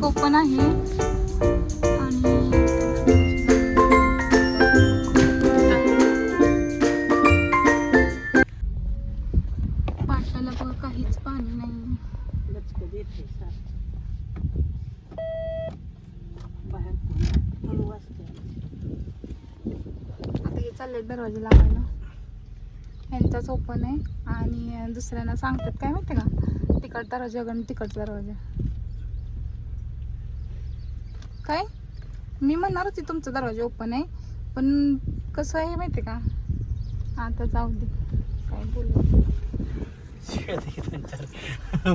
दरवाजा एक आहे आणि पाटाला काहीच पाणी नाही लचक देते सारखं. बाहेर कोण? आता हे चाललंय दरवाजा लावायला यांचाच ओपन आहे आणि दुसऱ्यांना सांगतात काय माहिती का तिकड दरवाजा आणि तिकडचा दरवाजा काय? मी म्हणणार होती तुमचा दरवाजा ओपन आहे. पण कसं आहे माहिती का? आता जाऊ दे. काय बोलू?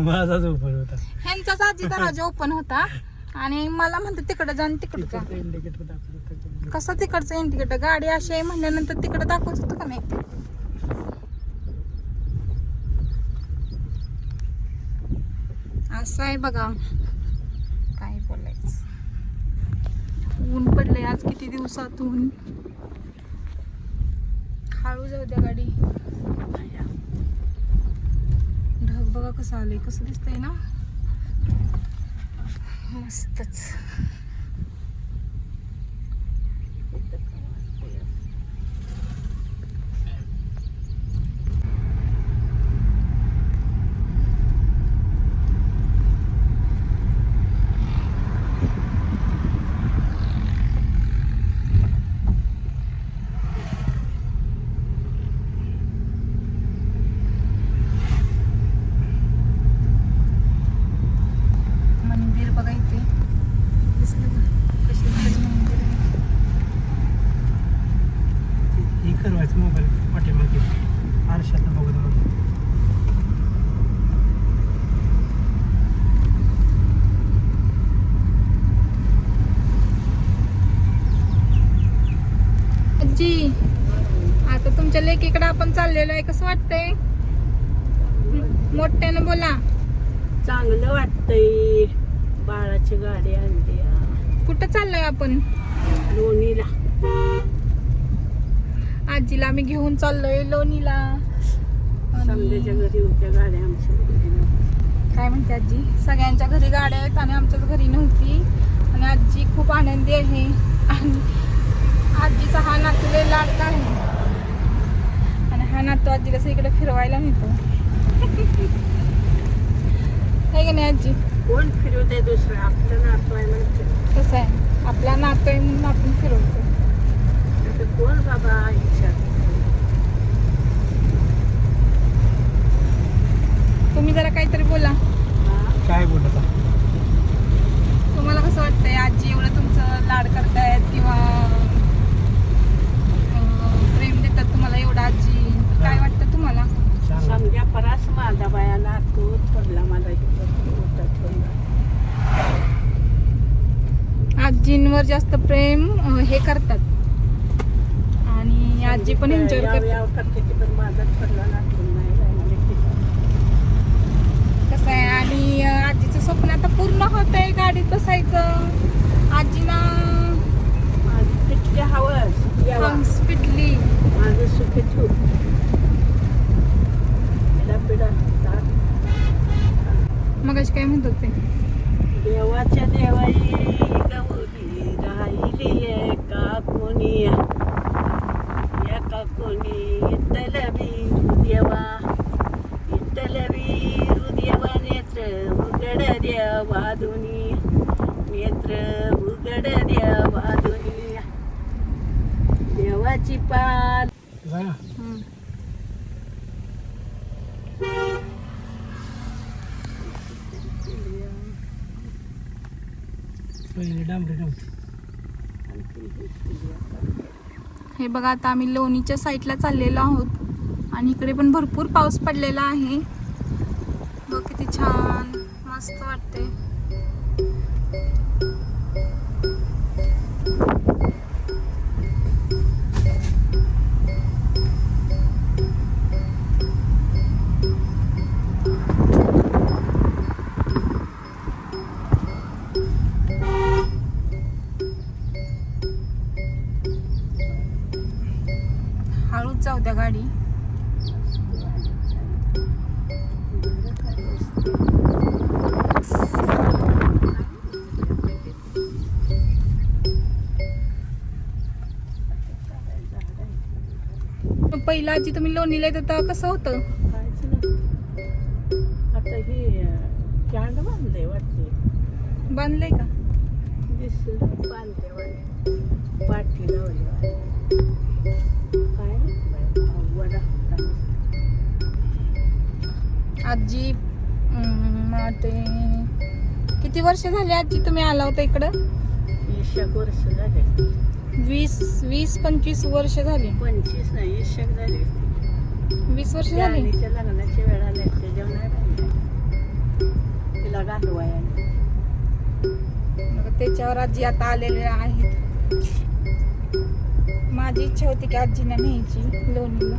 माझाच उपर होता. ह्यांचाच आधी दरवाजा ओपन होता. आणि मला म्हणतात तिकडे जाऊन तिकडे जा. होता. कसं तिकडचं इंडिकेटर गाडी अशी आहे म्हणल्यानंतर तिकडे दाखवत होतं का नाही? असं आहे बघा काय बोलायचं ऊन पडलंय आज किती दिवसातून? हळू जाऊ द्या गाडी. ढग बघा कसं आलंय कसं दिसतंय ना? मस्तच मंदिर बघा इथे दिसलं का कशी मंदिर आहे हे करवायचं मोबाईल पाठीमागे आरशात बघत बघत आजी आता तुमच्या लेकीकडे आपण चाललेलो आहे कसं वाटतंय? मोठ्यानं बोला. चांगलं वाटतंय. बाळाची गाडी आणली. कुठं चाललोय आपण? लोणीला. आजीला आम्ही घेऊन चाललोय लोणीला. आणि समजाच्या घरी होत्या गाड्या आमच्या. काय म्हणते आजी? सगळ्यांच्या घरी गाड्या आहेत आणि आमच्याच घरी नव्हती. आणि आजी खूप आनंदी आहे. आणि आजीचा हा नातू लय लाडका आहे. आणि हा नातू आजीला सगळीकडे फिरवायला नेतो आहे का नाही आजी? कोण फिरवते दुसरं? आपलं नातू आहे म्हणते कसं आहे? आपला नातू आहे म्हणून आपण फिरवतो आता कोण बाबा इच्छा तुम्ही जरा काहीतरी बोला काय बोलत तुम्हाला कसं वाटतंय आजी एवढं तुमचं लाड करतायत किंवा अं, प्रेम देतात तुम्हाला एवढं आजी काय वाटतं तुम्हाला समजा परास माझा बाया नातू थोडला माझा इकडं मोठा थोरला. आजींवर जास्त प्रेम अं, हे करतात आणि आजी पण एन्जॉय याव- करतात याव करते ती पण माझा थोडला नातू नाही राहिला किती. कसं आहे आणि अं, आजीचं स्वप्न आता पूर्ण होत आहे गाडीत बसायचं आजीना माझी पिठली हवस यावा हंस पिटली माझं सुखी ठेव पिढा पिढा ताक. मग काय म्हणत होते देवाच्या देवाई गौरी राहिली एका कोणी एका कोणी इतल वीरू देवा इतल वीरू देवा नेत्र उघड देवा दोन्ही नेत्र उघड देवा दोन्ही देवाची पाल हम्म. हे बघा आता आम्ही लोणीच्या साईडला चाललेलो आहोत. आणि इकडे पण भरपूर पाऊस पडलेला आहे. बघ किती छान मस्त वाटते पहिला आजी तुम्ही लोणीला येत होता कसं होतं? नव्हतं आता हे कॅन्ड बांधले वाटते बांधलंय का? दिसलं बांधले वाटते पाठी लावली. काय वडा. आजी वाटते किती वर्ष झाली आजी तुम्ही आला होता इकडं? वीसशेक वर्ष झाले. वीस वीस पंचवीस वर्ष झाली. पंचवीस नाही वीसशेक झाले. वीस वर्ष झाली? राणीच्या लग्नाची वेळ आली त्याच्यावर नाही तिला घालवायला मग त्याच्यावर आजी आता आलेले आहेत. माझी इच्छा होती की आजीने न्यायची लोणीला.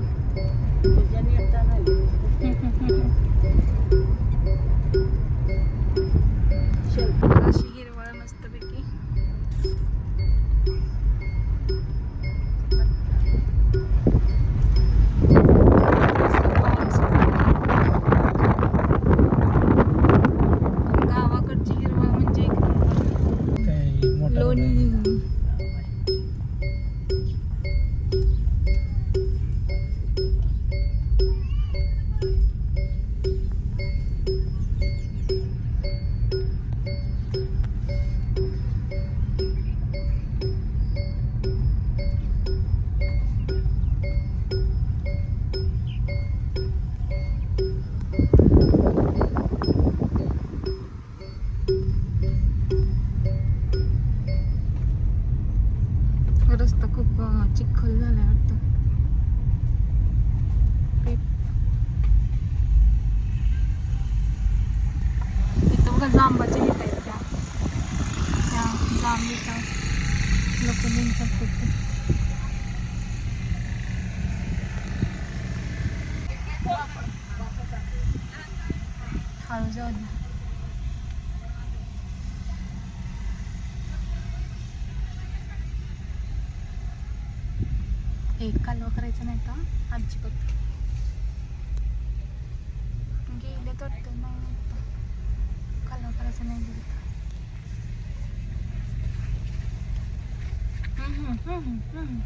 हम्म, हम्म.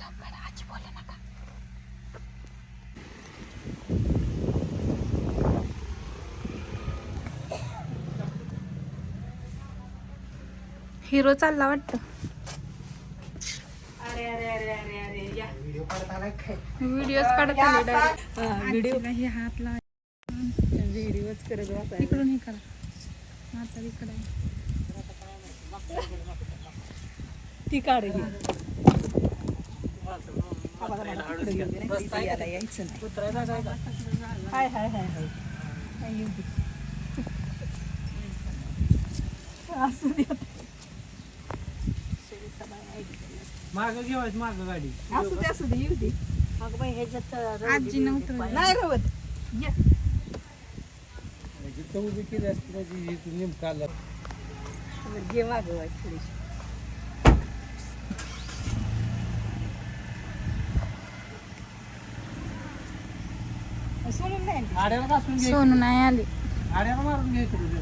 लवकर आजी बोलू नका हिरो चालला वाटतं या व्हिडिओज काढत आले. व्हिडिओ आजीला हे हात लावा. व्हिडिओच करत बसायला इकडून हे करा. आता इकडे ती काढ यायचं नाही. हाय हाय हाय हाय. हाय, येऊ दे. असू दे आता. माग घेवायच माग गाडी. असू दे असू दे येऊ दे. अगं बाई ह्याच्यात आजी नव्हतं नाही रवत ये. उभी केली असती म्हणजे नेमकं आला. घे थोडीशी सोडून नाही. आड्याला घासून घे. सोनू नाही आली. आड्याला मारून घे इकडे.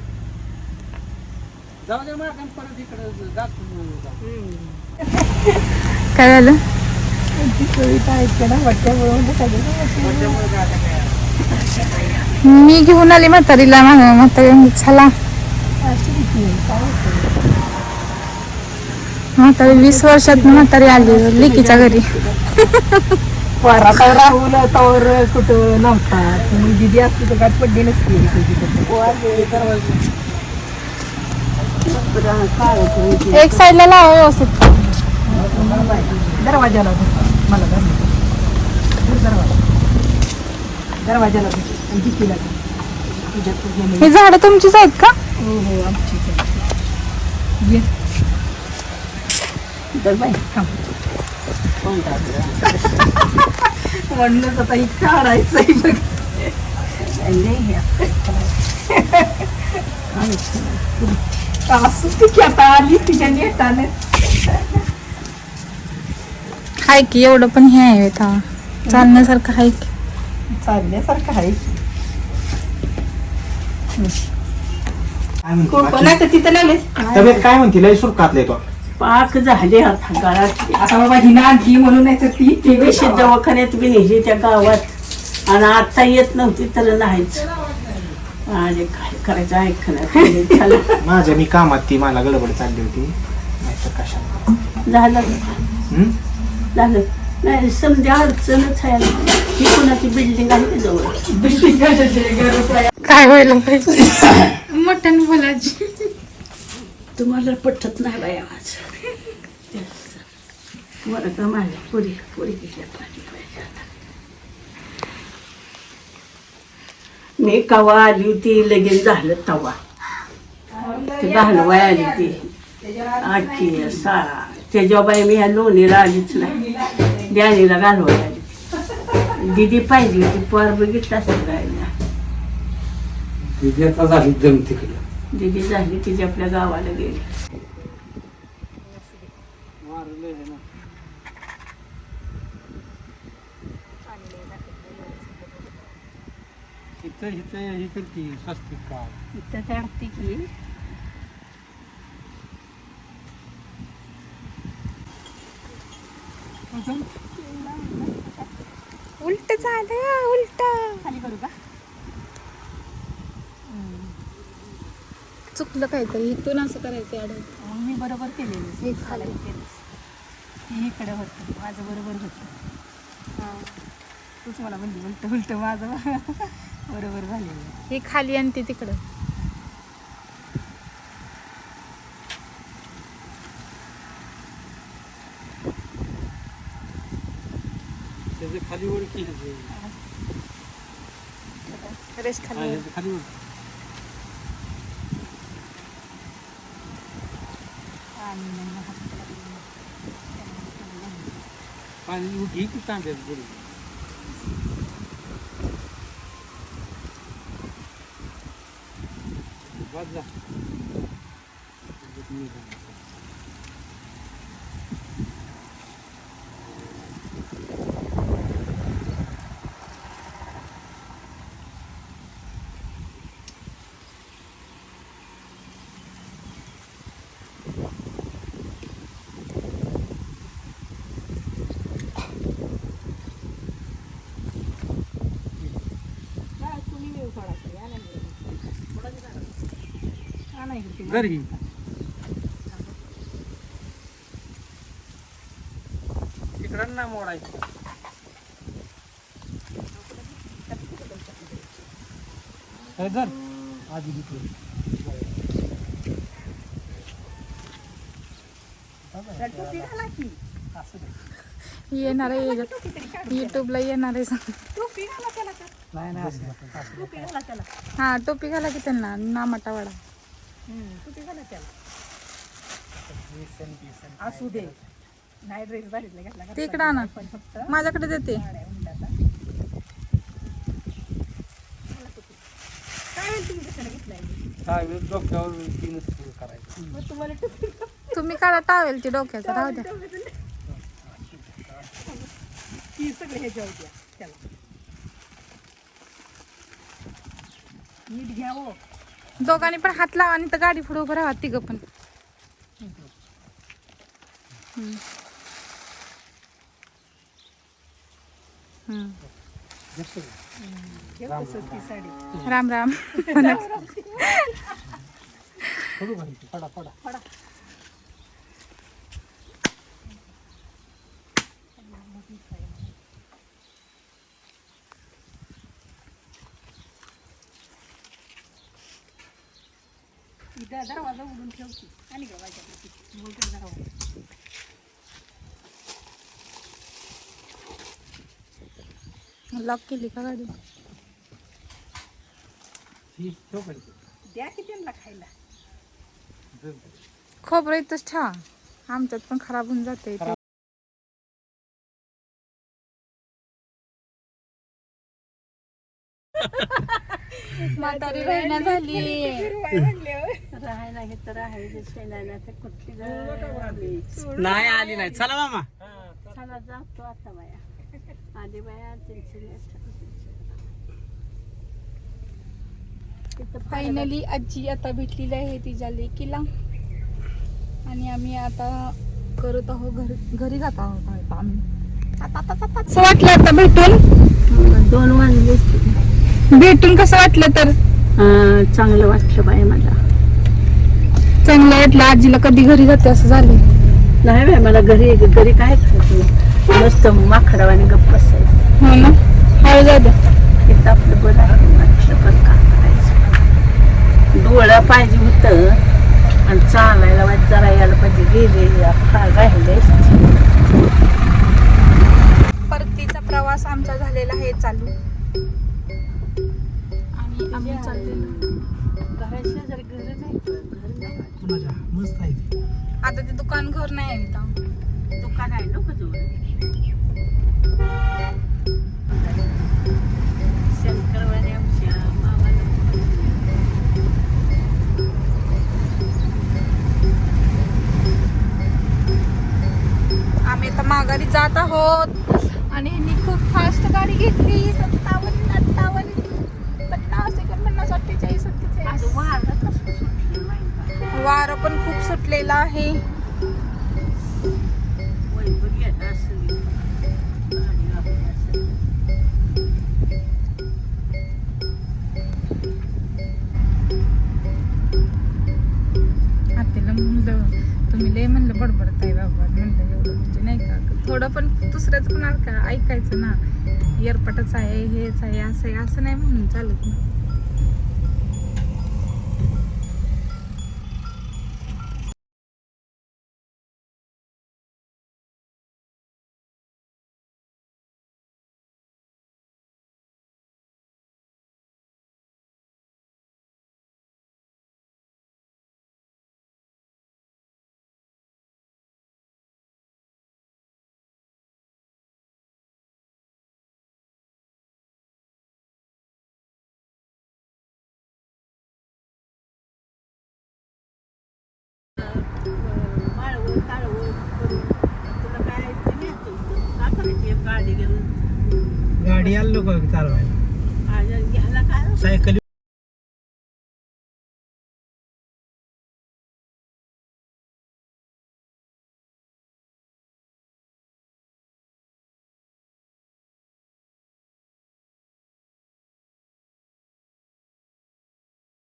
जाऊ दे मागं परत इकडे जातो. काय झालं? मी घेऊन आली म्हातारीला मागं. म्हातारी म्हणली, चला. म्हातारी वीस वर्षात म्हातारी आली लेकीच्या घरी. राहुल तवर कुठं नव्हता दिदी असते तर काय पडली नसती एक साईडला लावा व्यवस्थित. दरवाजाला. मला दरवाजा. दरवाजाला भीतीला. ही झाडं तुमचीच आहेत का? हो हो आमचीच आहे. ये. धर बाई थांब. म्हणूनच आता ही काढायचं आहे बघ. असू ती आता आली तिच्या नेटाने. हाय की एवढं पण हे आहे था चालण्यासारखं हाय की. चालण्यासारखं आहे काय म्हणते कोण बाकी? नाही तर तिथं लागले तब्येत काय म्हणते? लय सुरकातले तो. पाक झाले आता गळात आता बाबा ही आणखी म्हणून नाही तर ती ती बेशी दवाखान्यात बी नेली त्या गावात. आणि आता येत नव्हती तर नाहीच. आणि काय करायचं? ऐकणार झालं माझ्या मी कामात ती मला गडबड चालली होती. नाहीतर कशा झालं. हम्म? झालं. नाही समजा अडचणच आहे. ही कोणाची बिल्डिंग आहे का जवळ? काय व्हायला पाहिजे? मोठ्याने बोलायची तुम्हाला पटत नाही बाई आज. बरं का माझ्या पुरी पुरी गेल्या पाणी पाहिजे आता. मी कवा आली होती लगेच झालं तवा. ते घालवाय आली ती आखी सा त्याच्या बाई मी ह्या लोणीला आलीच नाही द्यानीला घालवाय आली दिदी पाहिजे होती पोर बघितलं असं राहिला तिची आता झाली दम तिकडे दिदी झाली तिची आपल्या गावाला गेली इथं इथं हे करते स्वस्तिक का इथं काढते की उलट झालं उलट. खाली करू का? चुकलं काहीतरी इथून असं करायचं मग मी बरोबर केलेलं. हे खाली. ती इकडे होतं माझं बरोबर होतं. तूच मला म्हणली उलट उलट माझं. बरोबर झालेलं. हे खाली आणि ते तिकडं. खाली वर की रेस खाली खाली वर पाणी उठी की तांब्यात बुडी जर ही ना मोडायचं. हे धर. आधी घेतलं येणार आहे युट्यूबला येणार आहे हा टोपी घाला की त्यांना. नामाटा वाडा असू दे. नाही ड्रेस भारीतला घेतला ते इकडं आणा. माझ्याकडे देते. डोक्यावर तीनच फुलं करायचं. तुम्ही काढा टावेल ती डोक्याचा राहू द्या. ती सगळे हे जाऊ द्या. त्याला नीट घ्या हो. दोघांनी पण हात लावा आणि तर गाडी पुढे उभं राहा तिघं पण. राम राम थोडं घालायचं पडा पडा इथं दरवाजा उघडून ठेवती. आणि बोलते दरवाजा लॉक केली का गाडी? द्या की त्यांना खायला. खोबरं इथंच ठेवा. आमच्यात पण खराब होऊन जाते. म्हातारी राहिना झाली. राहायला हे तर राहायचं शेणाला तर कुठली गाडी. नाही आली नाही. चला मामा. चला जातो आता बाया. आधी बाया त्यांची फायनली आजी आता भेटलेली आहे तिच्या लेकीला. आणि आम्ही आता करत आहोत घरी घरी जात आहोत आता आम्ही. कसं वाटलं आता भेटून? दोन वाजले. भेटून कसं वाटलं तर? चांगलं वाटलं बाई मला. चांगलं वाटलं आजीला कधी घरी जाते असं झालं नाही बाई मला घरी घरी काय करायचं मस्त माकडावाने गप्प बसायचं. हो ना? हळू जाऊ द्या इथं आपलं बरं आहे म्हटलं पण का करायचं? डोळा पाहिजे होतं आणि चालायला वाट जरा यायला पाहिजे. गेले राहिले परतीचा प्रवास आमचा झालेला आहे चालू. आणि आम्ही चाललेलो. घराच्या जर घर नाही कुणाच्या मस्त आहे ती. आता ते दुकान घर नाही आहे इथं. दुकान आहे ना जवळ शंकरवाडी आमच्या आम्ही तर माघारी जात आहोत. आणि ह्यांनी खूप फास्ट गाडी घेतली सत्तावन्न वारं पण खूप सुटलेलं आहे. वैभव गेला असेल म्हणलं तुम्ही लय म्हणलं बडबडत आहे बाबा. म्हणलं एवढं म्हणजे नाही का? थोडं पण दुसऱ्याच कुणाला का ऐकायचं ना. एअरपटच आहे हेच आहे असं आहे असं नाही म्हणून चालत ना. गाडी घेऊन. गाडी आलो का चालवायला? आज घ्यायला काय सायकल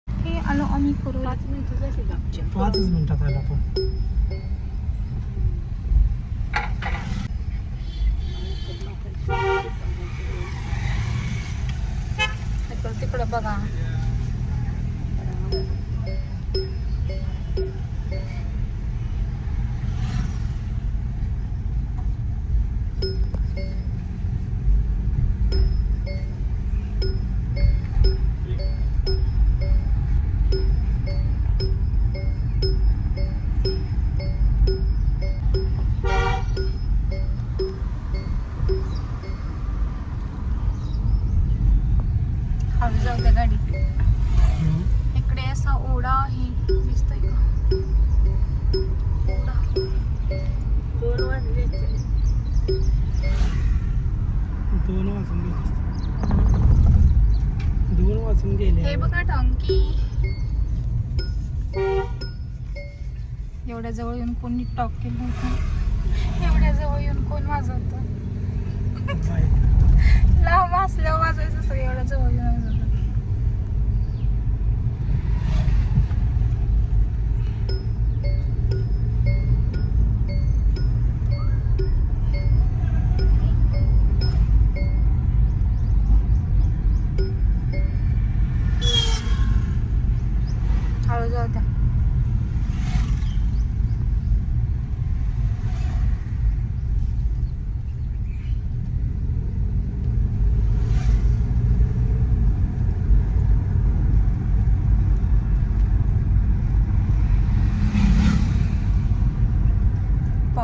हे आलो आम्ही करू पाच मिनिटं झाली? पाचच मिनिटात आला आपण. तिकडं तिकडं बघा. एवढ्या जवळ येऊन कोणी टॉक केलं होतं? एवढ्या जवळ येऊन कोण वाजवत? लांब असल्यावर वाजवायचं असं एवढ्या जवळ येऊन वाजवतं.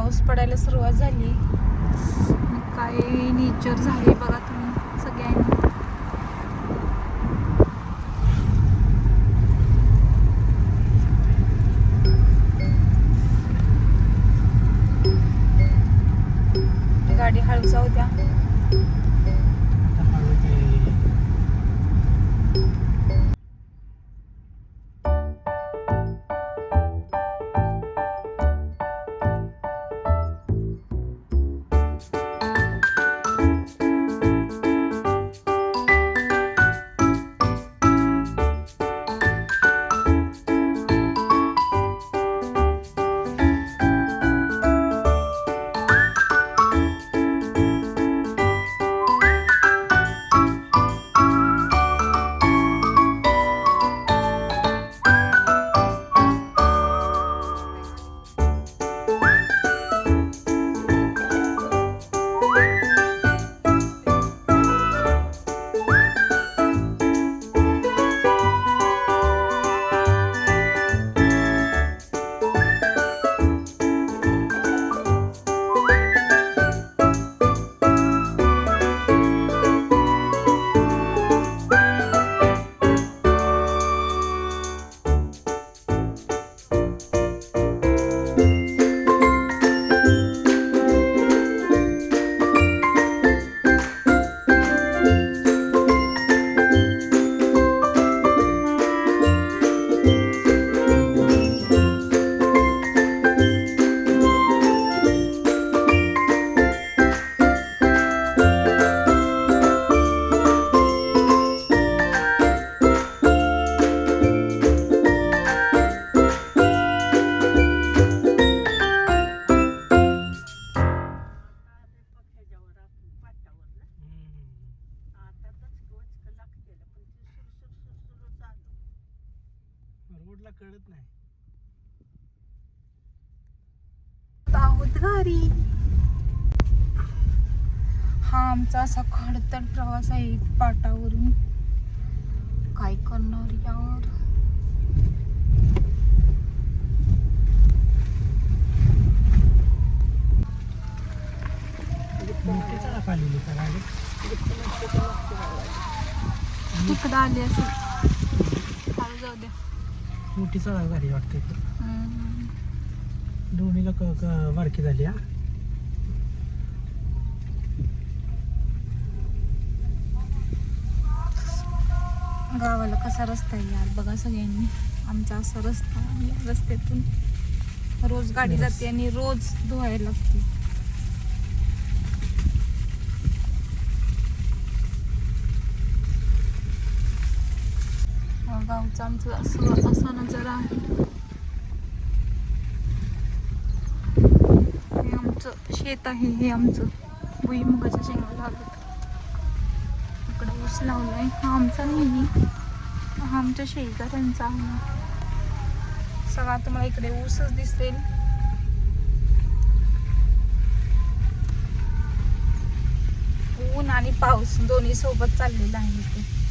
पाऊस पडायला सुरुवात झाली. काय नेचर झाले बघा तुम्ही सगळ्यांनी. घरी. हा आमचा असा खडतर प्रवास आहे पाटावरून. काय करणार गाडी तिकडं आले असेल. जाऊ द्या. मोठी चढा गाडी वाटते. दोन्हीला क क- बारकी झाली हा. गावाला कसा रस्ता आहे यार? बघा सगळ्यांनी. आमचा असा रस्ता या रस्त्यातून. रोज गाडी जाते आणि रोज धुवायला लागते. गावचा आमचं असं असा नजारा आहे हे आमचं शेत आहे हे आमचं. भुईमुगाच्या शेंगा लागत. इकडे ऊस लावलाय. हा आमचा नाही. हा आमच्या शेजाऱ्यांचा आहे सगळा तुम्हाला इकडे ऊसच दिसेल. ऊन आणि पाऊस दोन्ही सोबत चाललेला आहे इथे.